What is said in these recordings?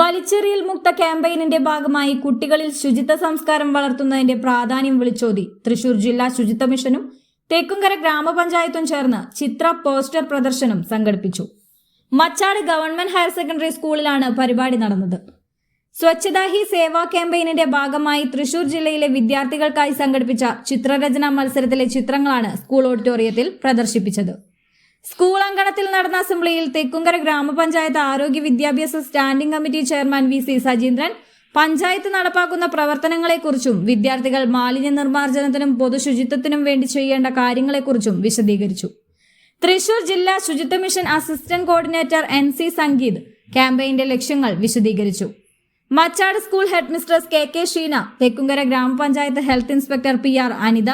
വലിച്ചെറിയൽ മുക്ത ക്യാമ്പയിനിന്റെ ഭാഗമായി കുട്ടികളിൽ ശുചിത്വ സംസ്കാരം വളർത്തുന്നതിന്റെ പ്രാധാന്യം വിളിച്ചോതി. തൃശൂർ ജില്ലാ ശുചിത്വ മിഷനും തേക്കുംകര ഗ്രാമപഞ്ചായത്തും ചേർന്ന് ചിത്ര പോസ്റ്റർ പ്രദർശനം സംഘടിപ്പിച്ചു. മച്ചാട് ഗവൺമെന്റ് ഹയർ സെക്കൻഡറി സ്കൂളിലാണ് പരിപാടി നടന്നത്. സ്വച്ഛതാ ഹി സേവാ ക്യാമ്പയിനിന്റെ ഭാഗമായി തൃശൂർ ജില്ലയിലെ വിദ്യാർത്ഥികൾക്കായി സംഘടിപ്പിച്ച ചിത്രരചനാ മത്സരത്തിലെ ചിത്രങ്ങളാണ് സ്കൂൾ ഓഡിറ്റോറിയത്തിൽ പ്രദർശിപ്പിച്ചത്. സ്കൂൾ അങ്കണത്തിൽ നടന്ന അസംബ്ലിയിൽ തെക്കുംകര ഗ്രാമപഞ്ചായത്ത് ആരോഗ്യ വിദ്യാഭ്യാസ standing committee chairman V C Sajeendran panchayat നടപ്പാക്കുന്ന പ്രവർത്തനങ്ങളെക്കുറിച്ചും വിദ്യാർത്ഥികൾ മാലിന്യ നിർമ്മാർജനത്തിനും പൊതുശുചിത്വത്തിനും വേണ്ടി ചെയ്യേണ്ട കാര്യങ്ങളെക്കുറിച്ചും വിശദീകരിച്ചു. തൃശൂർ ജില്ലാ ശുചിത്വ mission assistant coordinator N C Sangeeth ക്യാമ്പയിന്റെ ലക്ഷ്യങ്ങൾ വിശദീകരിച്ചു. Machad school headmistress K K Sheena Thekkumkara ഗ്രാമപഞ്ചായത്ത് health inspector P R Anitha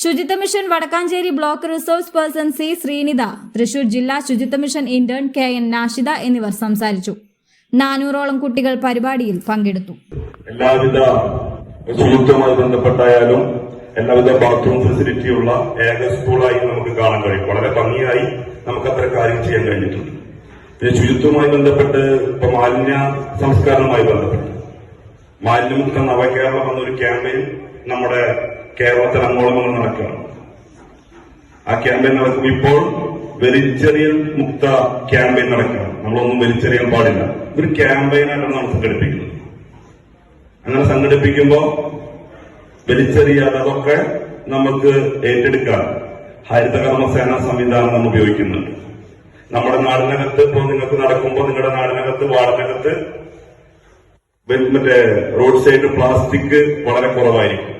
ശുചിത്വ mission Vadakkanchery block resource person C Sreenitha Thrissur ജില്ലാ ശുചിത്വ mission intern K N Nashida എന്നിവർ സംസാരിച്ചു. നാനൂറോളം കുട്ടികൾ പരിപാടിയിൽ പങ്കെടുത്തു. എല്ലാവിധ ശുചിത്വവുമായി ബന്ധപ്പെട്ടായാലും എല്ലാവിധ ബാത്റൂം ഫെസിലിറ്റിയുള്ള ഏക സ്കൂളായി നമുക്ക് കാണാൻ കഴിയും. വളരെ ഭംഗിയായി നമുക്ക് അത്ര കാര്യം ചെയ്യാൻ കഴിഞ്ഞിട്ടുണ്ട്. ശുചിത്വമായി ബന്ധപ്പെട്ട് ഇപ്പൊ മാലിന്യ സംസ്കരണവുമായി ബന്ധപ്പെട്ട്. മാലിന്യമുക്ത നവകേരളം എന്നൊരു ക്യാമ്പയിൻ നമ്മുടെ കേരളത്തിൽ അങ്ങോളം അങ്ങ് നടക്കുകയാണ്. ആ ക്യാമ്പയിൻ നടക്കും ഇപ്പോൾ വലിച്ചെറിയൽ മുക്ത ക്യാമ്പയിൻ നടക്കുകയാണ്. നമ്മളൊന്നും വലിച്ചെറിയാൻ പാടില്ല. ഒരു ക്യാമ്പയിനായിട്ടാണ് നമ്മൾ സംഘടിപ്പിക്കുന്നത്. അങ്ങനെ സംഘടിപ്പിക്കുമ്പോൾ വലിച്ചെറിയാതെ അതൊക്കെ നമുക്ക് ഏറ്റെടുക്കാൻ ഹരിതകർമ്മസേന സംവിധാനം നമ്മൾ ഉപയോഗിക്കുന്നുണ്ട്. നമ്മുടെ നാടിനകത്ത് ഇപ്പോൾ നിങ്ങൾക്ക് നടക്കുമ്പോൾ നിങ്ങളുടെ നാടിനകത്ത് വാർഡിനകത്ത് മറ്റേ റോഡ് സൈഡ് പ്ലാസ്റ്റിക് വളരെ കുറവായിരിക്കും.